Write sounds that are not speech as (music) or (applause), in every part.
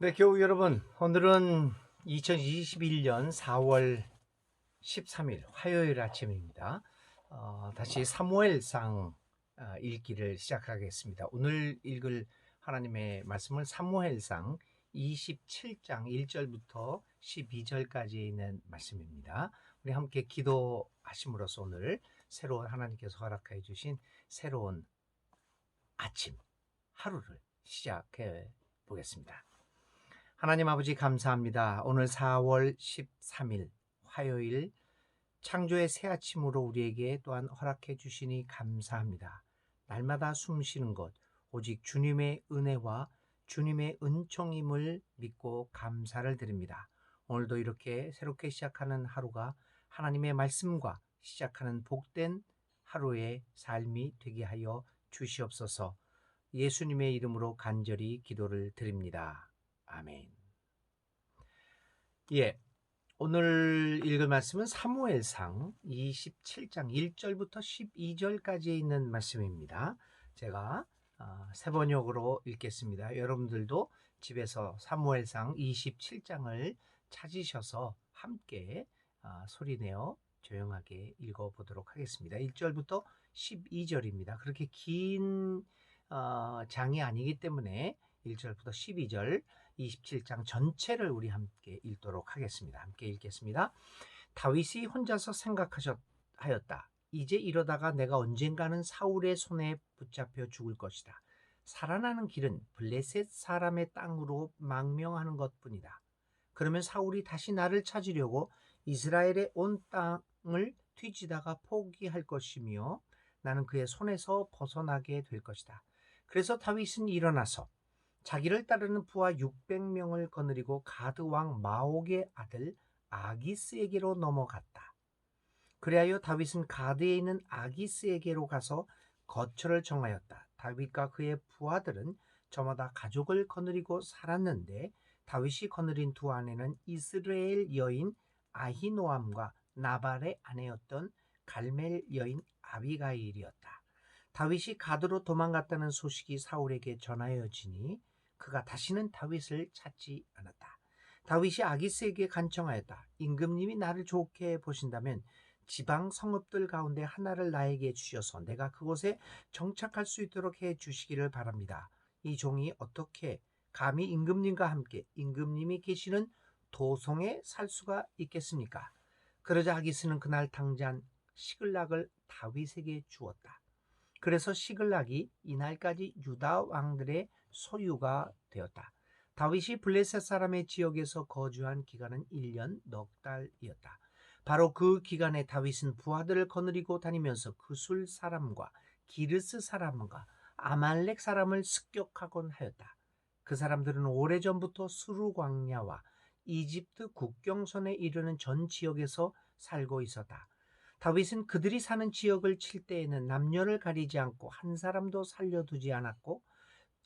네, 교우 여러분, 오늘은 2021년 4월 13일 화요일 아침입니다. 어, 다시 사무엘상 아, 읽기를 시작하겠습니다. 오늘 읽을 하나님의 말씀은 사무엘상 27장 1절부터 12절까지 있는 말씀입니다. 우리 함께 기도하심으로써 오늘 새로운 하나님께서 허락해 주신 새로운 아침, 하루를 시작해 보겠습니다. 하나님 아버지 감사합니다. 오늘 4월 13일 화요일 창조의 새 아침으로 우리에게 또한 허락해 주시니 감사합니다. 날마다 숨 쉬는 것 오직 주님의 은혜와 주님의 은총임을 믿고 감사를 드립니다. 오늘도 이렇게 새롭게 시작하는 하루가 하나님의 말씀과 시작하는 복된 하루의 삶이 되게 하여 주시옵소서. 예수님의 이름으로 간절히 기도를 드립니다. 아멘. 예. 오늘 읽을 말씀은 사무엘상 27장 1절부터 12절까지 있는 말씀입니다. 제가 어, 세 번역으로 읽겠습니다. 여러분들도 집에서 사무엘상 27장을 찾으셔서 함께 어, 소리내어 조용하게 읽어보도록 하겠습니다. 1절부터 12절입니다. 그렇게 긴 어, 장이 아니기 때문에 1절부터 12절 27장 전체를 우리 함께 읽도록 하겠습니다. 함께 읽겠습니다. 다윗이 혼자서 생각하였다. 이제 이러다가 내가 언젠가는 사울의 손에 붙잡혀 죽을 것이다. 살아나는 길은 블레셋 사람의 땅으로 망명하는 것뿐이다. 그러면 사울이 다시 나를 찾으려고 이스라엘의 온 땅을 뒤지다가 포기할 것이며 나는 그의 손에서 벗어나게 될 것이다. 그래서 다윗은 일어나서 자기를 따르는 부하 600명을 거느리고 가드 왕 마옥의 아들 아기스에게로 넘어갔다. 그리하여 다윗은 가드에 있는 아기스에게로 가서 거처를 정하였다. 다윗과 그의 부하들은 저마다 가족을 거느리고 살았는데 다윗이 거느린 두 아내는 이스라엘 여인 아히노암과 나발의 아내였던 갈멜 여인 아비가일이었다. 다윗이 가드로 도망갔다는 소식이 사울에게 전하여지니 그가 다시는 다윗을 찾지 않았다. 다윗이 아기스에게 간청하였다. 임금님이 나를 좋게 보신다면 지방 성읍들 가운데 하나를 나에게 주셔서 내가 그곳에 정착할 수 있도록 해 주시기를 바랍니다. 이 종이 어떻게 감히 임금님과 함께 임금님이 계시는 도성에 살 수가 있겠습니까? 그러자 아기스는 그날 당장 시글락을 다윗에게 주었다. 그래서 시글락이 이날까지 유다 왕들의 소유가 되었다. 다윗이 블레셋 사람의 지역에서 거주한 기간은 1년 넉 달이었다. 바로 그 기간에 다윗은 부하들을 거느리고 다니면서 그술 사람과 기르스 사람과 아말렉 사람을 습격하곤 하였다. 그 사람들은 오래전부터 수루 광야와 이집트 국경선에 이르는 전 지역에서 살고 있었다. 다윗은 그들이 사는 지역을 칠 때에는 남녀를 가리지 않고 한 사람도 살려두지 않았고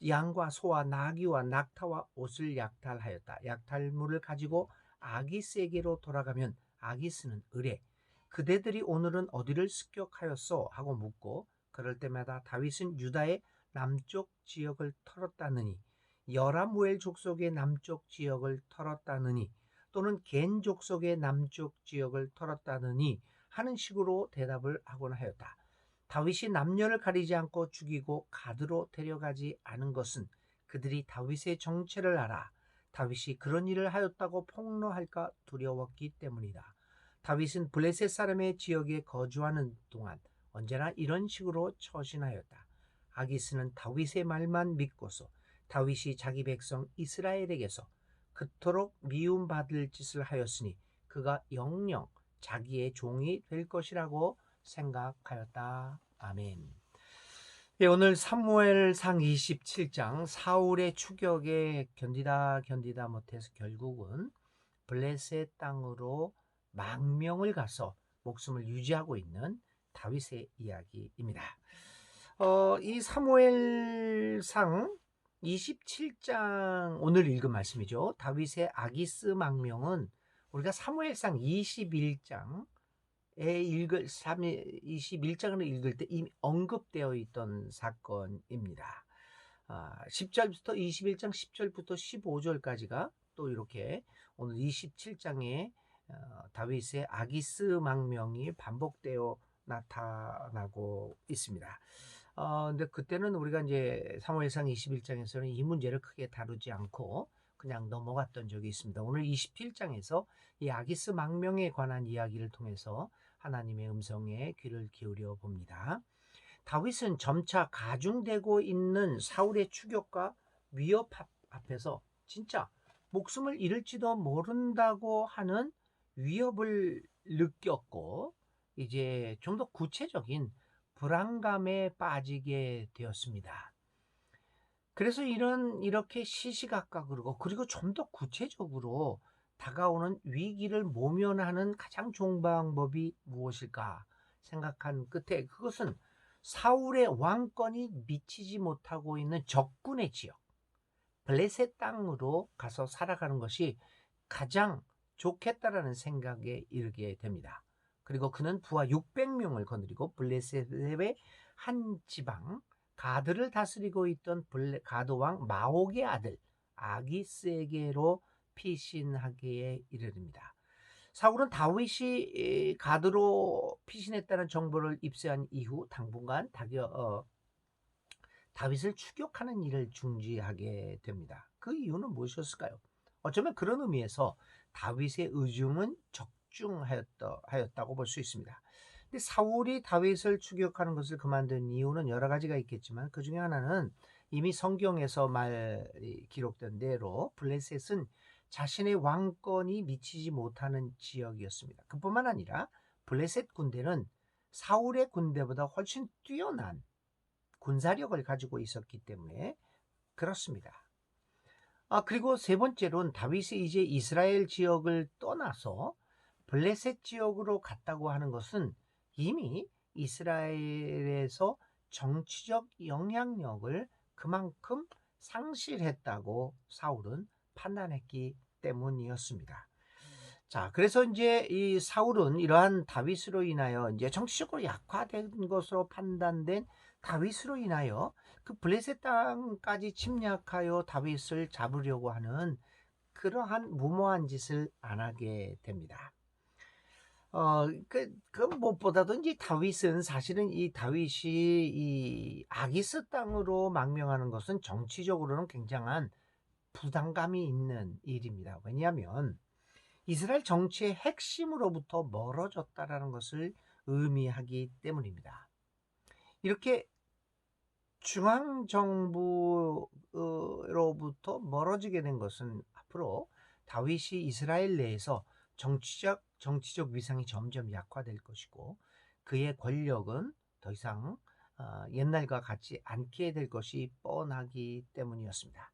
양과 소와 나귀와 낙타와 옷을 약탈하였다. 약탈물을 가지고 아기스에게로 돌아가면 아기스는 의뢰 그대들이 오늘은 어디를 습격하였소 하고 묻고 그럴 때마다 다윗은 유다의 남쪽 지역을 털었다느니 여라무엘 족속의 남쪽 지역을 털었다느니 또는 겐 족속의 남쪽 지역을 털었다느니 하는 식으로 대답을 하곤 하였다. 다윗이 남녀를 가리지 않고 죽이고 가드로 데려가지 않은 것은 그들이 다윗의 정체를 알아 다윗이 그런 일을 하였다고 폭로할까 두려웠기 때문이다. 다윗은 블레셋 사람의 지역에 거주하는 동안 언제나 이런 식으로 처신하였다. 아기스는 다윗의 말만 믿고서 다윗이 자기 백성 이스라엘에게서 그토록 미움받을 짓을 하였으니 그가 영영 자기의 종이 될 것이라고 생각하였다. 아멘. 예, 오늘 사무엘상 27장 사울의 추격에 견디다 견디다 못해서 결국은 블레셋 땅으로 망명을 가서 목숨을 유지하고 있는 다윗의 이야기입니다. 어, 이 사무엘상 27장 오늘 읽은 말씀이죠. 다윗의 아기스 망명은 우리가 사무엘상 21장 에 읽을 21장을 읽을 때 이미 언급되어 있던 사건입니다. 아, 10절부터 21장 10절부터 15절까지가 또 이렇게 오늘 27장에 어, 다윗의 아기스 망명이 반복되어 나타나고 있습니다. 어, 근데 그때는 우리가 이제 사무엘상 21장에서는 이 문제를 크게 다루지 않고 그냥 넘어갔던 적이 있습니다. 오늘 27장에서 이 아기스 망명에 관한 이야기를 통해서 하나님의 음성에 귀를 기울여 봅니다. 다윗은 점차 가중되고 있는 사울의 추격과 위협 앞에서 진짜 목숨을 잃을지도 모른다고 하는 위협을 느꼈고 이제 좀 더 구체적인 불안감에 빠지게 되었습니다. 그래서 이런 이렇게 시시각각으로 그리고 좀 더 구체적으로 다가오는 위기를 모면하는 가장 좋은 방법이 무엇일까 생각한 끝에 그것은 사울의 왕권이 미치지 못하고 있는 적군의 지역 블레셋 땅으로 가서 살아가는 것이 가장 좋겠다라는 생각에 이르게 됩니다. 그리고 그는 부하 600명을 거느리고 블레셋의 한 지방 가드를 다스리고 있던 블레, 가드 왕 마옥의 아들 아기스에게로 피신하기에 이르릅니다. 사울은 다윗이 가드로 피신했다는 정보를 입수한 이후 당분간 다겨, 어, 다윗을 추격하는 일을 중지하게 됩니다. 그 이유는 무엇이었을까요? 어쩌면 그런 의미에서 다윗의 의중은 적중하였다, 고 볼 수 있습니다. 근데 사울이 다윗을 추격하는 것을 그만둔 이유는 여러 가지가 있겠지만 그 중에 하나는 이미 성경에서 말이 기록된 대로 블레셋은 자신의 왕권이 미치지 못하는 지역이었습니다. 그뿐만 아니라 블레셋 군대는 사울의 군대보다 훨씬 뛰어난 군사력을 가지고 있었기 때문에 그렇습니다. 아, 그리고 세 번째로는 다윗이 이제 이스라엘 지역을 떠나서 블레셋 지역으로 갔다고 하는 것은 이미 이스라엘에서 정치적 영향력을 그만큼 상실했다고 사울은 판단했기 때문이었습니다. 자, 그래서 이제 이 사울은 이러한 다윗으로 인하여 이제 정치적으로 약화된 것으로 판단된 다윗으로 인하여 그 블레셋 땅까지 침략하여 다윗을 잡으려고 하는 그러한 무모한 짓을 안 하게 됩니다. 어, 그, 그 무엇보다도 이제 다윗은 사실은 이 다윗이 이 아기스 땅으로 망명하는 것은 정치적으로는 굉장한 부담감이 있는 일입니다. 왜냐하면 이스라엘 정치의 핵심으로부터 멀어졌다라는 것을 의미하기 때문입니다. 이렇게 중앙정부로부터 멀어지게 된 것은 앞으로 다윗이 이스라엘 내에서 정치적 정치적 위상이 점점 약화될 것이고 그의 권력은 더 이상 어, 옛날과 같지 않게 될 것이 뻔하기 때문이었습니다.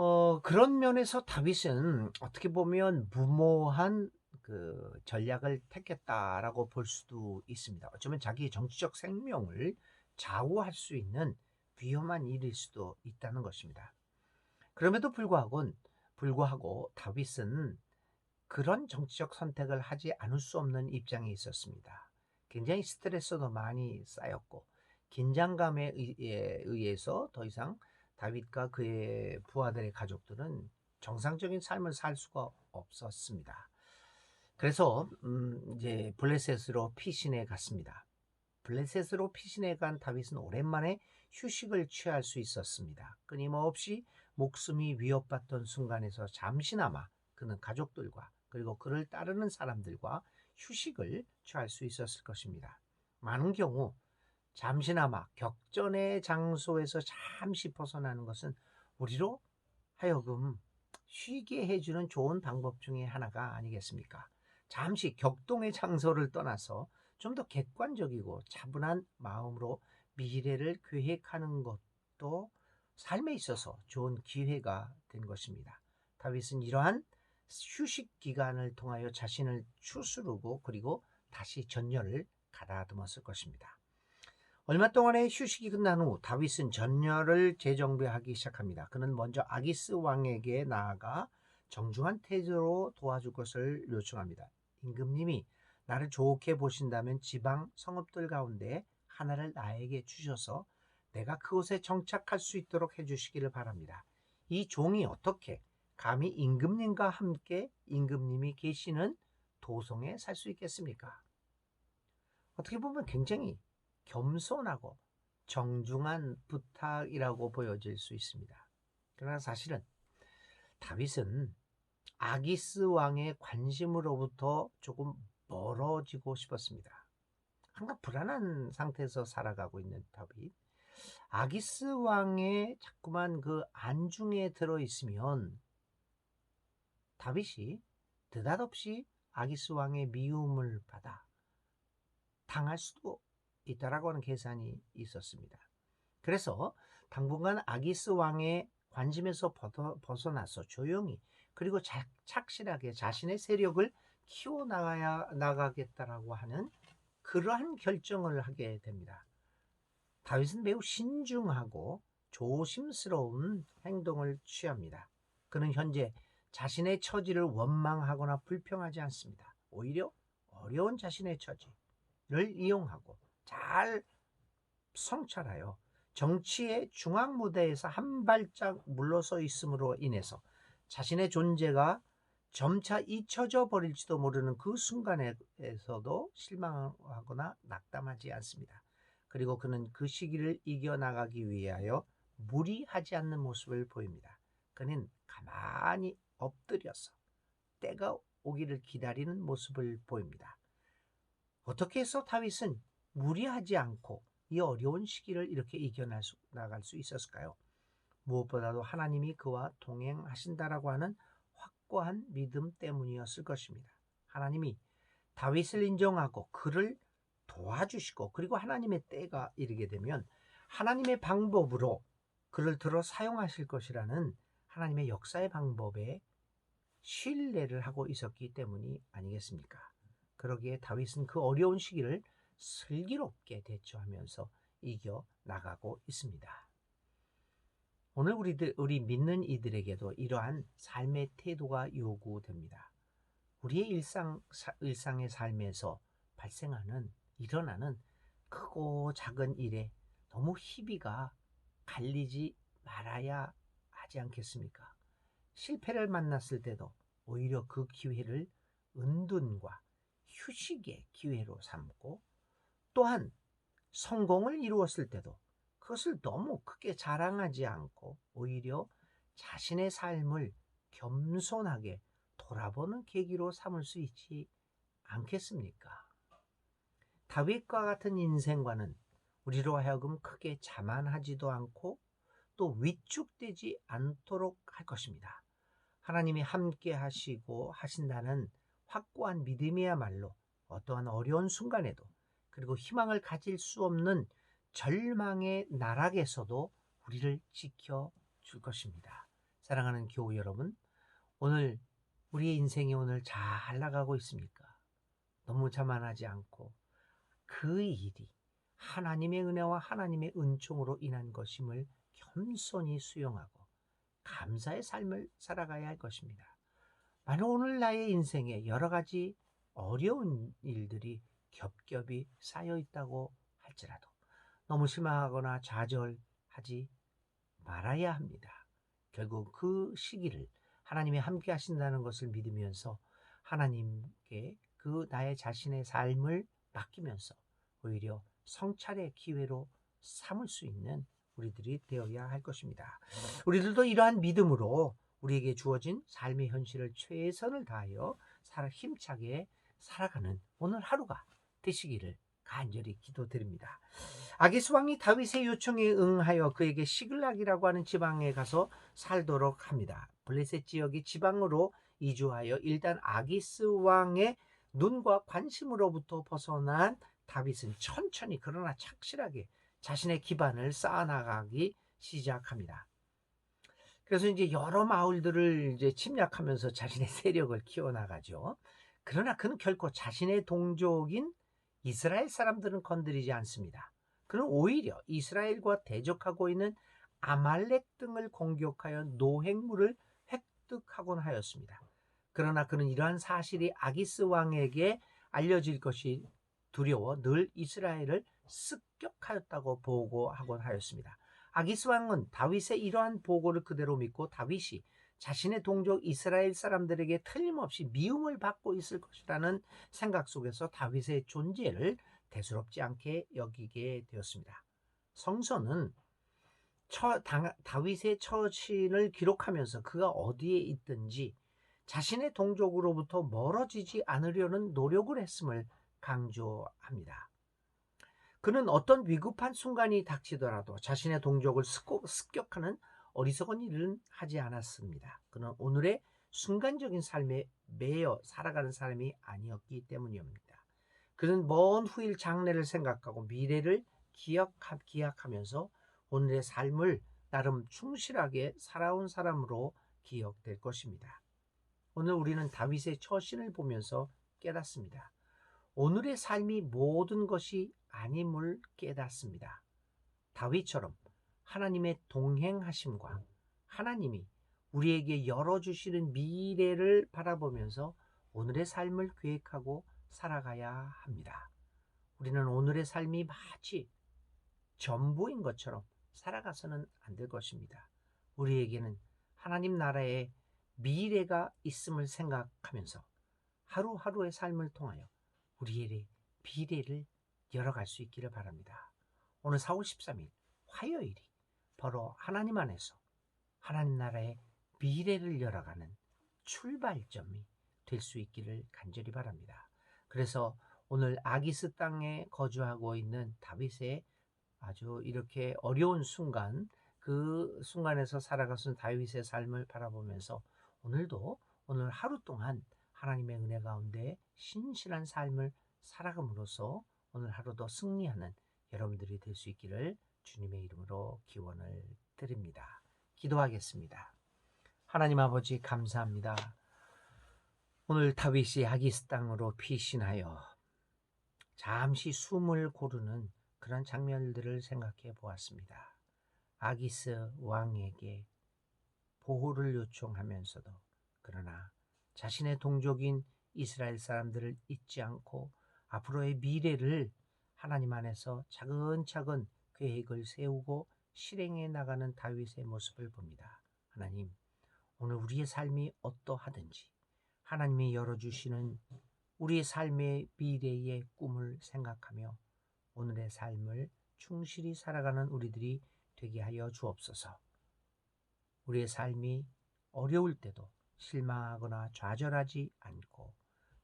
어, 그런 면에서 다윗은 어떻게 보면 무모한 그 전략을 택했다라고 볼 수도 있습니다. 어쩌면 자기의 정치적 생명을 좌우할 수 있는 위험한 일일 수도 있다는 것입니다. 그럼에도 불구하고, 불구하고 다윗은 그런 정치적 선택을 하지 않을 수 없는 입장에 있었습니다. 굉장히 스트레스도 많이 쌓였고 긴장감에 의해서 더 이상 다윗과 그의 부하들의 가족들은 정상적인 삶을 살 수가 없었습니다. 그래서 음 이제 블레셋으로 피신해 갔습니다. 블레셋으로 피신해 간 다윗은 오랜만에 휴식을 취할 수 있었습니다. 끊임없이 목숨이 위협받던 순간에서 잠시나마 그는 가족들과 그리고 그를 따르는 사람들과 휴식을 취할 수 있었을 것입니다. 많은 경우 잠시나마 격전의 장소에서 잠시 벗어나는 것은 우리로 하여금 쉬게 해주는 좋은 방법 중에 하나가 아니겠습니까? 잠시 격동의 장소를 떠나서 좀 더 객관적이고 차분한 마음으로 미래를 계획하는 것도 삶에 있어서 좋은 기회가 된 것입니다. 다윗은 이러한 휴식 기간을 통하여 자신을 추스르고 그리고 다시 전열을 가다듬었을 것입니다. 얼마 동안의 휴식이 끝난 후 다윗은 전열을 재정비하기 시작합니다. 그는 먼저 아기스 왕에게 나아가 정중한 태도로 도와줄 것을 요청합니다. 임금님이 나를 좋게 보신다면 지방 성읍들 가운데 하나를 나에게 주셔서 내가 그곳에 정착할 수 있도록 해주시기를 바랍니다. 이 종이 어떻게 감히 임금님과 함께 임금님이 계시는 도성에 살 수 있겠습니까? 어떻게 보면 굉장히 겸손하고 정중한 부탁이라고 보여질 수 있습니다. 그러나 사실은 다윗은 아기스 왕의 관심으로부터 조금 멀어지고 싶었습니다. 항상 불안한 상태에서 살아가고 있는 다윗. 아기스 왕의 자꾸만 그 안중에 들어 있으면 다윗이 느닷없이 아기스 왕의 미움을 받아 당할 수도 있다라고 하는 계산이 있었습니다. 그래서 당분간 아기스 왕의 관심에서 벗어나서 조용히 그리고 착실하게 자신의 세력을 키워 나가야 나가겠다라고 하는 그러한 결정을 하게 됩니다. 다윗은 매우 신중하고 조심스러운 행동을 취합니다. 그는 현재 자신의 처지를 원망하거나 불평하지 않습니다. 오히려 어려운 자신의 처지를 이용하고 잘 성찰하여 정치의 중앙 무대에서 한 발짝 물러서 있음으로 인해서 자신의 존재가 점차 잊혀져 버릴지도 모르는 그 순간에서도 실망하거나 낙담하지 않습니다. 그리고 그는 그 시기를 이겨나가기 위하여 무리하지 않는 모습을 보입니다. 그는 가만히 엎드려서 때가 오기를 기다리는 모습을 보입니다. 어떻게 해서 다윗은 무리하지 않고 이 어려운 시기를 이렇게 이겨나갈 수 있었을까요? 무엇보다도 하나님이 그와 동행하신다라고 하는 확고한 믿음 때문이었을 것입니다. 하나님이 다윗을 인정하고 그를 도와주시고 그리고 하나님의 때가 이르게 되면 하나님의 방법으로 그를 들어 사용하실 것이라는 하나님의 역사의 방법에 신뢰를 하고 있었기 때문이 아니겠습니까? 그러기에 다윗은 그 어려운 시기를 슬기롭게 대처하면서 이겨 나가고 있습니다. 오늘 우리들 우리 믿는 이들에게도 이러한 삶의 태도가 요구됩니다. 우리의 일상 일상의 삶에서 발생하는 일어나는 크고 작은 일에 너무 희비가 갈리지 말아야 하지 않겠습니까? 실패를 만났을 때도 오히려 그 기회를 은둔과 휴식의 기회로 삼고 또한 성공을 이루었을 때도 그것을 너무 크게 자랑하지 않고 오히려 자신의 삶을 겸손하게 돌아보는 계기로 삼을 수 있지 않겠습니까? 다윗과 같은 인생과는 우리로 하여금 크게 자만하지도 않고 또 위축되지 않도록 할 것입니다. 하나님이 함께 하시고 하신다는 확고한 믿음이야말로 어떠한 어려운 순간에도 그리고 희망을 가질 수 없는 절망의 나락에서도 우리를 지켜 줄 것입니다. 사랑하는 교우 여러분, 오늘 우리의 인생이 오늘 잘 나가고 있습니까? 너무 자만하지 않고 그 일이 하나님의 은혜와 하나님의 은총으로 인한 것임을 겸손히 수용하고 감사의 삶을 살아가야 할 것입니다. 만약 오늘 나의 인생에 여러 가지 어려운 일들이 겹겹이 쌓여 있다고 할지라도 너무 실망하거나 좌절하지 말아야 합니다. 결국 그 시기를 하나님이 함께 하신다는 것을 믿으면서 하나님께 그 나의 자신의 삶을 맡기면서 오히려 성찰의 기회로 삼을 수 있는 우리들이 되어야 할 것입니다. 우리들도 이러한 믿음으로 우리에게 주어진 삶의 현실을 최선을 다하여 힘차게 살아가는 오늘 하루가 되시기를 간절히 기도드립니다. 아기스 왕이 다윗의 요청에 응하여 그에게 시글락이라고 하는 지방에 가서 살도록 합니다. 블레셋 지역의 지방으로 이주하여 일단 아기스 왕의 눈과 관심으로부터 벗어난 다윗은 천천히 그러나 착실하게 자신의 기반을 쌓아나가기 시작합니다. 그래서 이제 여러 마을들을 이제 침략하면서 자신의 (laughs) 세력을 키워나가죠. 그러나 그는 결코 자신의 동족인 이스라엘 사람들은 건드리지 않습니다. 그는 오히려 이스라엘과 대적하고 있는 아말렉 등을 공격하여 노획물을 획득하곤 하였습니다. 그러나 그는 이러한 사실이 아기스 왕에게 알려질 것이 두려워 늘 이스라엘을 습격하였다고 보고하곤 하였습니다. 아기스 왕은 다윗의 이러한 보고를 그대로 믿고 다윗이 자신의 동족 이스라엘 사람들에게 틀림없이 미움을 받고 있을 것이라는 생각 속에서 다윗의 존재를 대수롭지 않게 여기게 되었습니다. 성서는 처, 당, 다윗의 처신을 기록하면서 그가 어디에 있든지 자신의 동족으로부터 멀어지지 않으려는 노력을 했음을 강조합니다. 그는 어떤 위급한 순간이 닥치더라도 자신의 동족을 습격하는 어리석은 일은 하지 않았습니다. 그는 오늘의 순간적인 삶에 매여 살아가는 사람이 아니었기 때문입니다. 그는 먼 후일 장래를 생각하고 미래를 기억, 기약하면서 오늘의 삶을 나름 충실하게 살아온 사람으로 기억될 것입니다. 오늘 우리는 다윗의 처신을 보면서 깨닫습니다. 오늘의 삶이 모든 것이 아님을 깨닫습니다. 다윗처럼 하나님의 동행하심과 하나님이 우리에게 열어주시는 미래를 바라보면서 오늘의 삶을 계획하고 살아가야 합니다. 우리는 오늘의 삶이 마치 전부인 것처럼 살아가서는 안 될 것입니다. 우리에게는 하나님 나라의 미래가 있음을 생각하면서 하루하루의 삶을 통하여 우리의 미래를 열어갈 수 있기를 바랍니다. 오늘 4월 13일 화요일이 바로 하나님 안에서 하나님 나라의 미래를 열어가는 출발점이 될 수 있기를 간절히 바랍니다. 그래서 오늘 아기스 땅에 거주하고 있는 다윗의 아주 이렇게 어려운 순간 그 순간에서 살아가는 다윗의 삶을 바라보면서 오늘도 오늘 하루 동안 하나님의 은혜 가운데 신실한 삶을 살아감으로써 오늘 하루도 승리하는 여러분들이 될 수 있기를 주님의 이름으로 기원을 드립니다. 기도하겠습니다. 하나님 아버지 감사합니다. 오늘 다윗이 아기스 땅으로 피신하여 잠시 숨을 고르는 그런 장면들을 생각해 보았습니다. 아기스 왕에게 보호를 요청하면서도 그러나 자신의 동족인 이스라엘 사람들을 잊지 않고 앞으로의 미래를 하나님 안에서 차근차근 계획을 세우고 실행해 나가는 다윗의 모습을 봅니다. 하나님, 오늘 우리의 삶이 어떠하든지 하나님이 열어주시는 우리의 삶의 미래의 꿈을 생각하며 오늘의 삶을 충실히 살아가는 우리들이 되게 하여 주옵소서. 우리의 삶이 어려울 때도 실망하거나 좌절하지 않고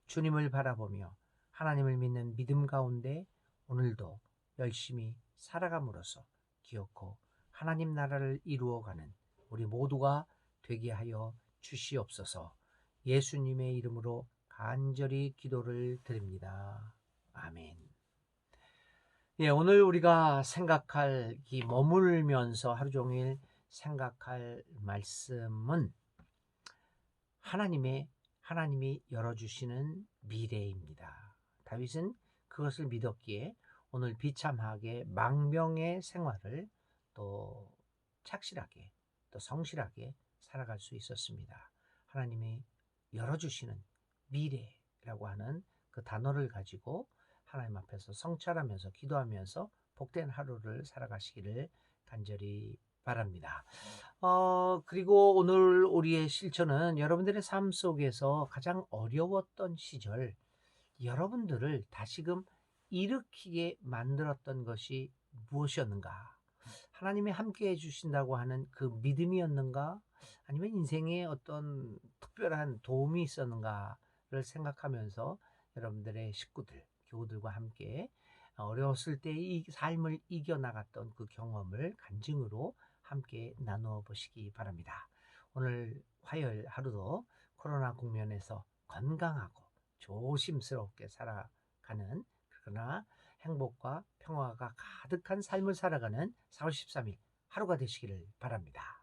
주님을 바라보며 하나님을 믿는 믿음 가운데 오늘도 열심히 살아감으로써 기억고 하나님 나라를 이루어가는 우리 모두가 되게 하여 주시옵소서 예수님의 이름으로 간절히 기도를 드립니다. 아멘. 예, 오늘 우리가 생각할 이 머물면서 하루 종일 생각할 말씀은 하나님의 하나님이 열어주시는 미래입니다. 다윗은 그것을 믿었기에 오늘 비참하게 망명의 생활을 또 착실하게 또 성실하게 살아갈 수 있었습니다. 하나님이 열어주시는 미래라고 하는 그 단어를 가지고 하나님 앞에서 성찰하면서 기도하면서 복된 하루를 살아가시기를 간절히 바랍니다. 어, 그리고 오늘 우리의 실천은 여러분들의 삶 속에서 가장 어려웠던 시절, 여러분들을 다시금 일으키게 만들었던 것이 무엇이었는가? 하나님이 함께 해주신다고 하는 그 믿음이었는가? 아니면 인생에 어떤 특별한 도움이 있었는가를 생각하면서 여러분들의 식구들, 교우들과 함께 어려웠을 때 이 삶을 이겨나갔던 그 경험을 간증으로 함께 나누어 보시기 바랍니다. 오늘 화요일 하루도 코로나 국면에서 건강하고 조심스럽게 살아가는 그러나 행복과 평화가 가득한 삶을 살아가는 4월 13일 하루가 되시기를 바랍니다.